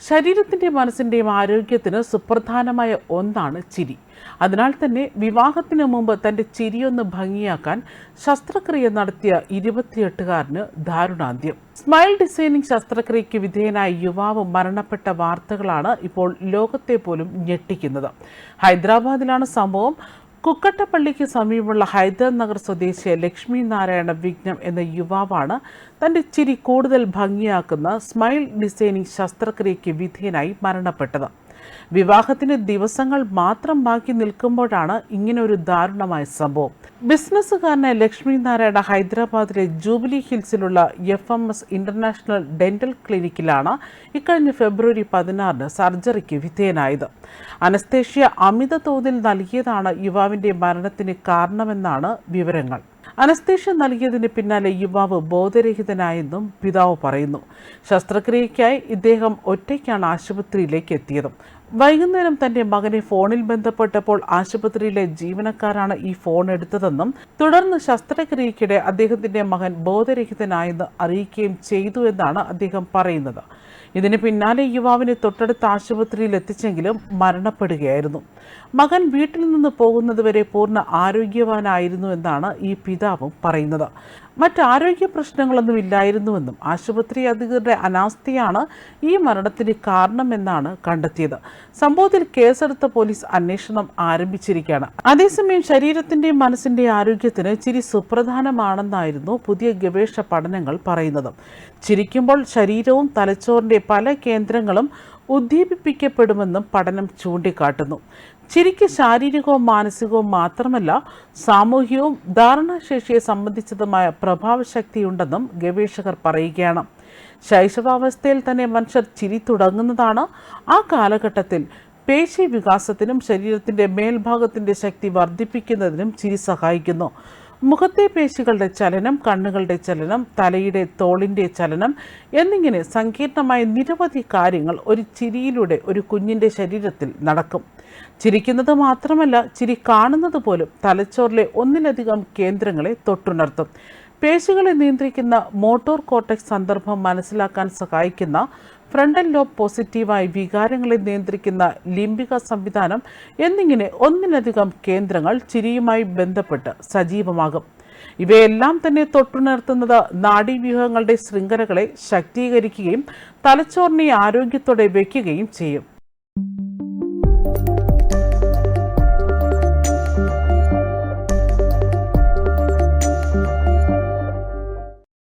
ശരീരത്തിന്റെ മനസ്സിന്റെയും ആരോഗ്യത്തിന് സുപ്രധാനമായ ഒന്നാണ് ചിരി. അതിനാൽ തന്നെ വിവാഹത്തിന് മുമ്പ് തന്റെ ചിരിയൊന്ന് ഭംഗിയാക്കാൻ ശസ്ത്രക്രിയ നടത്തിയ ഇരുപത്തിയെട്ടുകാരന് ദാരുണാന്ത്യം. സ്മൈൽ ഡിസൈനിങ് ശസ്ത്രക്രിയയ്ക്ക് വിധേയനായ യുവാവ് മരണപ്പെട്ട വാർത്തകളാണ് ഇപ്പോൾ ലോകത്തെ പോലും ഞെട്ടിക്കുന്നത്. ഹൈദരാബാദിലാണ് സംഭവം. കുക്കട്ടപ്പള്ളിക്ക് സമീപമുള്ള ഹൈദർ നഗർ സ്വദേശിയ ലക്ഷ്മി നാരായണ വിഘ്നം എന്ന യുവാവാണ് തന്റെ ചിരി കൂടുതൽ ഭംഗിയാക്കുന്ന സ്മൈൽ ഡിസൈനിങ് ശസ്ത്രക്രിയയ്ക്ക് വിധേയനായി മരണപ്പെട്ടത്. വിവാഹത്തിന് ദിവസങ്ങൾ മാത്രം ബാക്കി നിൽക്കുമ്പോഴാണ് ഇങ്ങനെ ഒരു ദാരുണമായ സംഭവം. ബിസിനസ്സുകാരനായ ലക്ഷ്മി നാരായണ ഹൈദരാബാദിലെ jubilee ഹിൽസിലുള്ള F M S international dental ക്ലിനിക്കിലാണ് ഇക്കഴിഞ്ഞ ഫെബ്രുവരി പതിനാറിന് സർജറിക്ക് വിധേയനായത്. അനസ്തേഷ്യ അമിത തോതിൽ നൽകിയതാണ് യുവാവിന്റെ മരണത്തിന് കാരണമെന്നാണ് വിവരങ്ങൾ. അനസ്തേഷ്യ നൽകിയതിന് പിന്നാലെ യുവാവ് ബോധരഹിതനായെന്നും പിതാവ് പറയുന്നു. ശസ്ത്രക്രിയയ്ക്കായി ഇദ്ദേഹം ഒറ്റയ്ക്കാണ് ആശുപത്രിയിലേക്ക് എത്തിയത്. വൈകുന്നേരം തന്റെ മകനെ ഫോണിൽ ബന്ധപ്പെട്ടപ്പോൾ ആശുപത്രിയിലെ ജീവനക്കാരാണ് ഈ ഫോൺ എടുത്തതെന്നും തുടർന്ന് ശസ്ത്രക്രിയയ്ക്കിടെ അദ്ദേഹത്തിന്റെ മകൻ ബോധരഹിതനായെന്ന് അറിയിക്കുകയും ചെയ്തു എന്നാണ് അദ്ദേഹം പറയുന്നത്. ഇതിന് പിന്നാലെ യുവാവിനെ തൊട്ടടുത്ത ആശുപത്രിയിൽ എത്തിച്ചെങ്കിലും മരണപ്പെടുകയായിരുന്നു. മകൻ വീട്ടിൽ നിന്ന് പോകുന്നതുവരെ പൂർണ ആരോഗ്യവാനായിരുന്നു എന്നാണ് ഈ പിതാവും പറയുന്നത്. മറ്റ് ആരോഗ്യ പ്രശ്നങ്ങളൊന്നും ഇല്ലായിരുന്നുവെന്നും ആശുപത്രി അധികൃതരുടെ അനാസ്ഥയാണ് ഈ മരണത്തിന് കാരണമെന്നാണ് കണ്ടെത്തിയത്. സംഭവത്തിൽ കേസെടുത്ത പോലീസ് അന്വേഷണം ആരംഭിച്ചിരിക്കുകയാണ്. അതേസമയം ശരീരത്തിന്റെയും മനസ്സിന്റെയും ആരോഗ്യത്തിന് ചിരി സുപ്രധാനമാണെന്നായിരുന്നു പുതിയ ഗവേഷണ പഠനങ്ങൾ പറയുന്നത്. ചിരിക്കുമ്പോൾ ശരീരവും തലച്ചോറിന്റെ പല കേന്ദ്രങ്ങളും ഉദ്ദീപിപ്പിക്കപ്പെടുമെന്നും പഠനം ചൂണ്ടിക്കാട്ടുന്നു. ചിരിക്ക് ശാരീരികവും മാനസികവും മാത്രമല്ല സാമൂഹികവും ധാരണാശേഷിയെ സംബന്ധിച്ചതുമായ പ്രഭാവശക്തിയുണ്ടെന്നും ഗവേഷകർ പറയുകയാണ്. ശൈശവാവസ്ഥയിൽ തന്നെ മനുഷ്യർ ചിരി തുടങ്ങുന്നതാണ് ആ കാലഘട്ടത്തിൽ. പേശി വികാസത്തിനും ശരീരത്തിന്റെ മേൽഭാഗത്തിന്റെ ശക്തി വർദ്ധിപ്പിക്കുന്നതിനും ചിരി സഹായിക്കുന്നു. മുഖത്തെ പേശികളുടെ ചലനം കണ്ണുകളുടെ ചലനം തലയുടെ തോളിന്റെ ചലനം എന്നിങ്ങനെ സങ്കീർണമായ നിരവധി കാര്യങ്ങൾ ഒരു ചിരിയിലൂടെ ഒരു കുഞ്ഞിന്റെ ശരീരത്തിൽ നടക്കും. ചിരിക്കുന്നത് മാത്രമല്ല ചിരി കാണുന്നത് പോലും തലച്ചോറിലെ ഒന്നിലധികം കേന്ദ്രങ്ങളെ തൊട്ടുണർത്തും. പേശികളെ നിയന്ത്രിക്കുന്ന മോട്ടോർ കോട്ടക്സ് സന്ദർഭം മനസ്സിലാക്കാൻ സഹായിക്കുന്ന ഫ്രണ്ടൽ ലോബ് പോസിറ്റീവായി വികാരങ്ങളെ നിയന്ത്രിക്കുന്ന ലിംബിക സംവിധാനം എന്നിങ്ങനെ ഒന്നിലധികം കേന്ദ്രങ്ങൾ ചിരിയുമായി ബന്ധപ്പെട്ട് സജീവമാകും. ഇവയെല്ലാം തന്നെ തൊട്ടുണർത്തുന്നത് നാഡീവ്യൂഹങ്ങളുടെ ശൃംഖലകളെ ശക്തീകരിക്കുകയും തലച്ചോറിനെ ആരോഗ്യത്തോടെ വയ്ക്കുകയും ചെയ്യും.